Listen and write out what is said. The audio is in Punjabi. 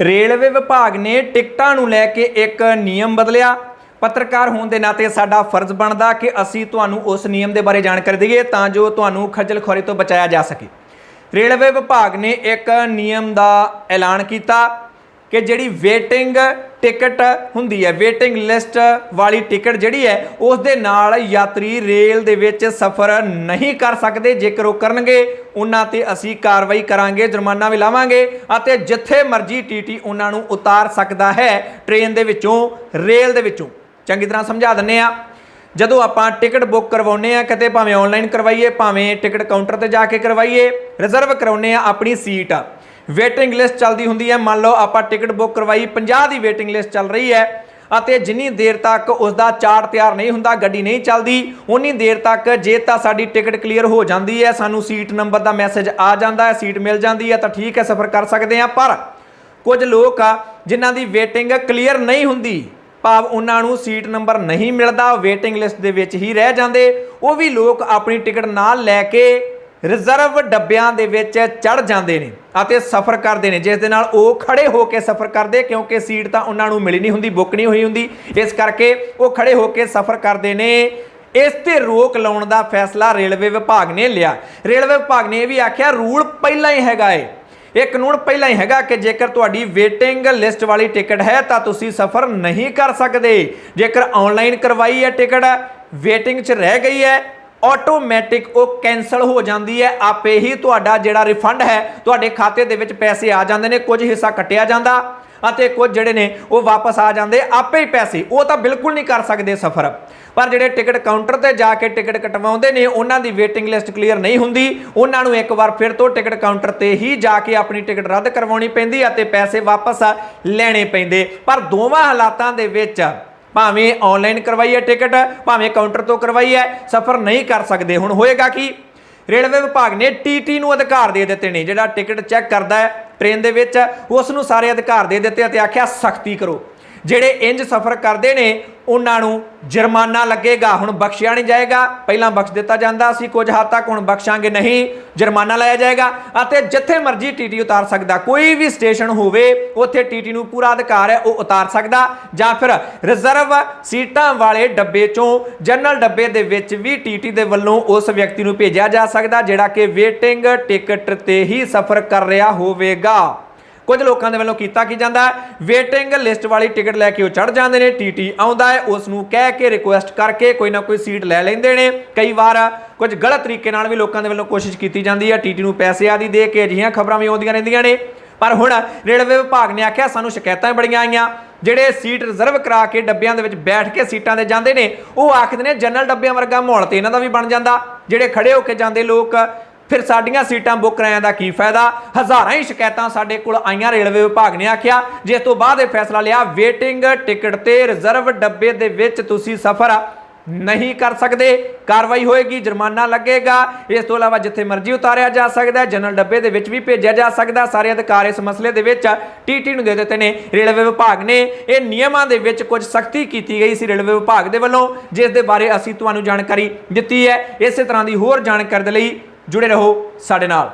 ਰੇਲਵੇ ਵਿਭਾਗ ਨੇ ਟਿਕਟਾਂ ਨੂੰ ਲੈ ਕੇ ਇੱਕ ਨਿਯਮ ਬਦਲਿਆ। ਪੱਤਰਕਾਰ ਹੋਣ ਦੇ ਨਾਤੇ ਸਾਡਾ ਫਰਜ਼ ਬਣਦਾ ਕਿ ਅਸੀਂ ਤੁਹਾਨੂੰ ਉਸ ਨਿਯਮ ਦੇ ਬਾਰੇ ਜਾਣਕਾਰੀ ਦਈਏ ਤਾਂ ਜੋ ਤੁਹਾਨੂੰ ਖੱਜਲ ਖੁਆਰੀ ਤੋਂ ਬਚਾਇਆ ਜਾ ਸਕੇ। ਰੇਲਵੇ ਵਿਭਾਗ ਨੇ ਇੱਕ ਨਿਯਮ ਦਾ ਐਲਾਨ ਕੀਤਾ ਕਿ ਜਿਹੜੀ ਵੇਟਿੰਗ ਟਿਕਟ ਹੁੰਦੀ ਹੈ ਵੇਟਿੰਗ ਲਿਸਟ ਵਾਲੀ ਟਿਕਟ ਜਿਹੜੀ ਹੈ ਉਸ ਦੇ ਨਾਲ ਯਾਤਰੀ ਰੇਲ ਦੇ ਵਿੱਚ ਸਫ਼ਰ ਨਹੀਂ ਕਰ ਸਕਦੇ। ਜੇਕਰ ਉਹ ਕਰਨਗੇ, ਉਹਨਾਂ ਤੇ ਅਸੀਂ ਕਾਰਵਾਈ ਕਰਾਂਗੇ, ਜੁਰਮਾਨਾ ਵੀ ਲਾਵਾਂਗੇ ਅਤੇ ਜਿੱਥੇ ਮਰਜ਼ੀ ਟੀਟੀ ਉਹਨਾਂ ਨੂੰ ਉਤਾਰ ਸਕਦਾ ਹੈ ਟ੍ਰੇਨ ਦੇ ਵਿੱਚੋਂ, ਰੇਲ ਦੇ ਵਿੱਚੋਂ। ਚੰਗੀ ਤਰ੍ਹਾਂ ਸਮਝਾ ਦਿੰਨੇ ਆ ਜਦੋਂ ਆਪਾਂ ਟਿਕਟ ਬੁੱਕ ਕਰਵਾਉਨੇ ਆ ਕਿਤੇ ਭਾਵੇਂ ਆਨਲਾਈਨ ਕਰਵਾਈਏ, ਭਾਵੇਂ ਟਿਕਟ ਕਾਊਂਟਰ ਤੇ ਜਾ ਕੇ ਕਰਵਾਈਏ ਰਿਜ਼ਰਵ ਕਰਾਉਨੇ ਆ ਆਪਣੀ ਸੀਟ ਵੇਟਿੰਗ ਲਿਸਟ ਚੱਲਦੀ ਹੁੰਦੀ ਹੈ। ਮੰਨ ਲਓ ਆਪਾਂ ਟਿਕਟ ਬੁੱਕ ਕਰਵਾਈ 50 ਦੀ ਵੇਟਿੰਗ ਲਿਸਟ ਚੱਲ ਰਹੀ ਹੈ ਅਤੇ ਜਿੰਨੀ ਦੇਰ ਤੱਕ ਉਸ ਦਾ ਚਾਰਟ ਤਿਆਰ ਨਹੀਂ ਹੁੰਦਾ, ਗੱਡੀ ਨਹੀਂ ਚੱਲਦੀ, ਉਨੀ ਦੇਰ ਤੱਕ ਜੇ ਤਾਂ ਸਾਡੀ ਟਿਕਟ ਕਲੀਅਰ ਹੋ ਜਾਂਦੀ ਹੈ, ਸਾਨੂੰ ਸੀਟ ਨੰਬਰ ਦਾ ਮੈਸੇਜ ਆ ਜਾਂਦਾ ਹੈ, ਸੀਟ ਮਿਲ ਜਾਂਦੀ ਹੈ ਤਾਂ ਠੀਕ ਹੈ, ਸਫ਼ਰ ਕਰ ਸਕਦੇ ਆ ਪਰ ਕੁਝ ਲੋਕ ਆ ਜਿਨ੍ਹਾਂ ਦੀ ਵੇਟਿੰਗ ਕਲੀਅਰ ਨਹੀਂ ਹੁੰਦੀ, ਭਾਵ ਉਹਨਾਂ ਨੂੰ ਸੀਟ ਨੰਬਰ ਨਹੀਂ ਮਿਲਦਾ, ਵੇਟਿੰਗ ਲਿਸਟ ਦੇ ਵਿੱਚ ਹੀ ਰਹਿ ਜਾਂਦੇ, ਉਹ ਵੀ ਲੋਕ ਆਪਣੀ ਟਿਕਟ ਨਾਲ ਲੈ ਕੇ ਰਿਜ਼ਰਵ ਡੱਬਿਆਂ ਦੇ ਵਿੱਚ ਚੜ ਜਾਂਦੇ ਨੇ ਅਤੇ ਸਫ਼ਰ ਕਰਦੇ ਨੇ। ਜਿਸ ਦੇ ਨਾਲ ਉਹ ਖੜੇ ਹੋ ਕੇ ਸਫ਼ਰ ਕਰਦੇ, ਕਿਉਂਕਿ ਸੀਟ ਤਾਂ ਉਹਨਾਂ ਨੂੰ ਮਿਲੀ ਨਹੀਂ ਹੁੰਦੀ ਬੁੱਕ ਨਹੀਂ ਹੋਈ ਹੁੰਦੀ। ਇਸ ਕਰਕੇ ਉਹ ਖੜੇ ਹੋ ਕੇ ਸਫ਼ਰ ਕਰਦੇ ਨੇ। ਇਸ ਤੇ ਰੋਕ ਲਾਉਣ ਦਾ ਫੈਸਲਾ ਰੇਲਵੇ ਵਿਭਾਗ ਨੇ ਲਿਆ। ਰੇਲਵੇ ਵਿਭਾਗ ਨੇ ਇਹ ਵੀ ਆਖਿਆ, ਰੂਲ ਪਹਿਲਾਂ ਹੀ ਹੈਗਾ ਏ। ਇਹ ਕਾਨੂੰਨ ਪਹਿਲਾਂ ਹੀ ਹੈਗਾ ਕਿ ਜੇਕਰ ਤੁਹਾਡੀ ਵੇਟਿੰਗ ਲਿਸਟ ਵਾਲੀ ਟਿਕਟ ਹੈ, ਤਾਂ ਤੁਸੀਂ ਸਫ਼ਰ ਨਹੀਂ ਕਰ ਸਕਦੇ। ਜੇਕਰ ਆਨਲਾਈਨ ਕਰਵਾਈ ਹੈ ਟਿਕਟ ਵੇਟਿੰਗ 'ਚ ਰਹਿ ਗਈ ਹੈ ਆਟੋਮੈਟਿਕ ਉਹ ਕੈਨਸਲ ਹੋ ਜਾਂਦੀ ਹੈ। ਆਪੇ ਹੀ ਤੁਹਾਡਾ ਜਿਹੜਾ ਰਿਫੰਡ ਹੈ, ਤੁਹਾਡੇ ਖਾਤੇ ਦੇ ਵਿੱਚ ਪੈਸੇ ਆ ਜਾਂਦੇ ਨੇ, ਕੁਝ ਹਿੱਸਾ ਕੱਟਿਆ ਜਾਂਦਾ ਅਤੇ ਕੁਝ ਜਿਹੜੇ ਨੇ, ਉਹ ਵਾਪਸ ਆ ਜਾਂਦੇ, ਆਪੇ ਹੀ ਪੈਸੇ। ਉਹ ਤਾਂ ਬਿਲਕੁਲ ਨਹੀਂ ਕਰ ਸਕਦੇ ਸਫ਼ਰ। ਪਰ ਜਿਹੜੇ ਟਿਕਟ ਕਾਊਂਟਰ ਤੇ ਜਾ ਕੇ ਟਿਕਟ ਕਟਵਾਉਂਦੇ ਨੇ, ਉਹਨਾਂ ਦੀ ਵੇਟਿੰਗ ਲਿਸਟ ਕਲੀਅਰ ਨਹੀਂ ਹੁੰਦੀ। ਉਹਨਾਂ ਨੂੰ ਇੱਕ ਵਾਰ ਫਿਰ ਤੋਂ ਟਿਕਟ ਕਾਊਂਟਰ ਤੇ ਹੀ ਜਾ ਕੇ ਆਪਣੀ ਟਿਕਟ ਰੱਦ ਕਰਵਾਉਣੀ ਪੈਂਦੀ ਅਤੇ ਪੈਸੇ ਵਾਪਸ ਲੈਣੇ ਪੈਂਦੇ। ਪਰ ਦੋਵਾਂ ਹਾਲਾਤਾਂ ਦੇ ਵਿੱਚ ਭਾਵੇਂ ਆਨਲਾਈਨ ਹੈ ਟਿਕਟ ਭਾਵੇਂ ਕਾਊਂਟਰ ਤੋਂ ਕਰਵਾਈ ਹੈ, ਸਫ਼ਰ ਨਹੀਂ ਕਰ ਸਕਦੇ। ਹੁਣ ਹੋਏਗਾ ਕੀ? ਰੇਲਵੇ ਵਿਭਾਗ ਨੇ ਟੀਟੀ ਨੂੰ ਅਧਿਕਾਰ ਦੇ ਦਿੱਤੇ ਨੇ। ਜਿਹੜਾ ਟਿਕਟ ਚੈੱਕ ਕਰਦਾ ਹੈ ਟ੍ਰੇਨ ਦੇ ਵਿੱਚ ਉਸ ਨੂੰ ਸਾਰੇ ਅਧਿਕਾਰ ਦੇ ਦਿੱਤੇ ਅਤੇ ਆਖਿਆ, ਸਖਤੀ ਕਰੋ। ਜਿਹੜੇ ਇੰਜ ਸਫ਼ਰ ਕਰਦੇ ਨੇ, ਉਹਨਾਂ ਨੂੰ ਜੁਰਮਾਨਾ ਲੱਗੇਗਾ, ਹੁਣ ਬਖਸ਼ਿਆ ਨਹੀਂ ਜਾਏਗਾ। ਪਹਿਲਾਂ ਬਖਸ਼ ਦਿੱਤਾ ਜਾਂਦਾ ਸੀ, ਕੁਝ ਹੱਦ ਤੱਕ ਹੁਣ ਬਖਸ਼ਾਂਗੇ ਨਹੀਂ, ਜੁਰਮਾਨਾ ਲਾਇਆ ਜਾਏਗਾ। ਅਤੇ ਜਿੱਥੇ ਮਰਜ਼ੀ ਟੀਟੀ ਉਤਾਰ ਸਕਦਾ, ਕੋਈ ਵੀ ਸਟੇਸ਼ਨ ਹੋਵੇ, ਉੱਥੇ ਟੀਟੀ ਨੂੰ ਪੂਰਾ ਅਧਿਕਾਰ ਹੈ, ਉਹ ਉਤਾਰ ਸਕਦਾ। ਜਾਂ ਫਿਰ ਰਿਜ਼ਰਵ ਸੀਟਾਂ ਵਾਲੇ ਡੱਬੇ ਚੋਂ, ਜਨਰਲ ਡੱਬੇ ਦੇ ਵਿੱਚ ਵੀ ਟੀਟੀ ਦੇ ਵੱਲੋਂ ਉਸ ਵਿਅਕਤੀ ਨੂੰ ਭੇਜਿਆ ਜਾ ਸਕਦਾ, ਜਿਹੜਾ ਕਿ ਵੇਟਿੰਗ ਟਿਕਟ ਤੇ ਹੀ ਸਫ਼ਰ ਕਰ ਰਿਹਾ ਹੋਵੇਗਾ। ਕੁਝ ਲੋਕਾਂ ਦੇ ਵੱਲੋਂ ਕੀਤਾ ਕੀ ਜਾਂਦਾ ਵੇਟਿੰਗ ਲਿਸਟ ਵਾਲੀ ਟਿਕਟ ਲੈ ਕੇ ਉਹ ਚੜ ਜਾਂਦੇ ਨੇ ਟੀਟੀ ਆਉਂਦਾ ਹੈ, ਉਸ ਨੂੰ ਕਹਿ ਕੇ ਰਿਕੁਐਸਟ ਕਰਕੇ ਕੋਈ ਨਾ ਕੋਈ ਸੀਟ ਲੈ ਲੈਂਦੇ ਨੇ। ਕਈ ਵਾਰ ਕੁਝ ਗਲਤ ਤਰੀਕੇ ਨਾਲ ਵੀ ਲੋਕਾਂ ਦੇ ਵੱਲੋਂ ਕੋਸ਼ਿਸ਼ ਕੀਤੀ ਜਾਂਦੀ ਹੈ ਟੀਟੀ ਨੂੰ ਪੈਸੇ ਆਦੀ ਦੇ ਕੇ ਅਜਿਹੀਆਂ ਖਬਰਾਂ ਵੀ ਆਉਂਦੀਆਂ ਰਹਿੰਦੀਆਂ ਨੇ। ਪਰ ਹੁਣ ਰੇਲਵੇ ਵਿਭਾਗ ਨੇ ਆਖਿਆ, ਸਾਨੂੰ ਸ਼ਿਕਾਇਤਾਂ ਬੜੀਆਂ ਆਈਆਂ। ਜਿਹੜੇ ਸੀਟ ਰਿਜ਼ਰਵ ਕਰਾ ਕੇ ਡੱਬਿਆਂ ਦੇ ਵਿੱਚ ਬੈਠ ਕੇ ਸੀਟਾਂ ਤੇ ਜਾਂਦੇ ਨੇ, ਉਹ ਆਖਦੇ ਨੇ ਜਨਰਲ ਡੱਬਿਆਂ ਵਰਗਾ ਮਾਹੌਲ ਤੇ ਇਹਨਾਂ ਦਾ ਵੀ ਬਣ ਜਾਂਦਾ। ਜਿਹੜੇ ਖੜੇ ਹੋ ਕੇ ਜਾਂਦੇ ਲੋਕ ਫਿਰ ਸਾਡੀਆਂ ਸੀਟਾਂ ਬੁੱਕ ਕਰਾਇਆ ਦਾ ਕੀ ਫਾਇਦਾ? ਹਜ਼ਾਰਾਂ ਹੀ ਸ਼ਿਕਾਇਤਾਂ ਸਾਡੇ ਕੋਲ ਆਈਆਂ, ਰੇਲਵੇ ਵਿਭਾਗ ਨੇ ਆਖਿਆ। ਜਿਸ ਤੋਂ ਬਾਅਦ ਇਹ ਫੈਸਲਾ ਲਿਆ, ਵੇਟਿੰਗ ਟਿਕਟ ਤੇ ਰਿਜ਼ਰਵ ਡੱਬੇ ਦੇ ਵਿੱਚ ਤੁਸੀਂ ਸਫ਼ਰ ਨਹੀਂ ਕਰ ਸਕਦੇ। ਕਾਰਵਾਈ ਹੋਏਗੀ, ਜੁਰਮਾਨਾ ਲੱਗੇਗਾ। ਇਸ ਤੋਂ ਇਲਾਵਾ ਜਿੱਥੇ ਮਰਜ਼ੀ ਉਤਾਰਿਆ ਜਾ ਸਕਦਾ ਹੈ, ਜਨਰਲ ਡੱਬੇ ਦੇ ਵਿੱਚ ਵੀ ਭੇਜਿਆ ਜਾ ਸਕਦਾ ਸਾਰੇ ਅਧਿਕਾਰ ਇਸ ਮਸਲੇ ਦੇ ਵਿੱਚ ਟੀਟੀ ਨੂੰ ਦੇ ਦਿੱਤੇ ਨੇ। ਰੇਲਵੇ ਵਿਭਾਗ ਨੇ ਇਹ ਨਿਯਮਾਂ ਦੇ ਵਿੱਚ ਕੁਝ ਸਖਤੀ ਕੀਤੀ ਗਈ ਸੀ ਰੇਲਵੇ ਵਿਭਾਗ ਦੇ ਵੱਲੋਂ, ਜਿਸ ਦੇ ਬਾਰੇ ਅਸੀਂ ਤੁਹਾਨੂੰ ਜਾਣਕਾਰੀ ਦਿੱਤੀ ਹੈ। ਇਸੇ ਤਰ੍ਹਾਂ ਦੀ ਹੋਰ ਜਾਣਕਾਰੀ ਦੇ ਲਈ ਜੁੜੇ ਰਹੋ ਸਾਡੇ ਨਾਲ।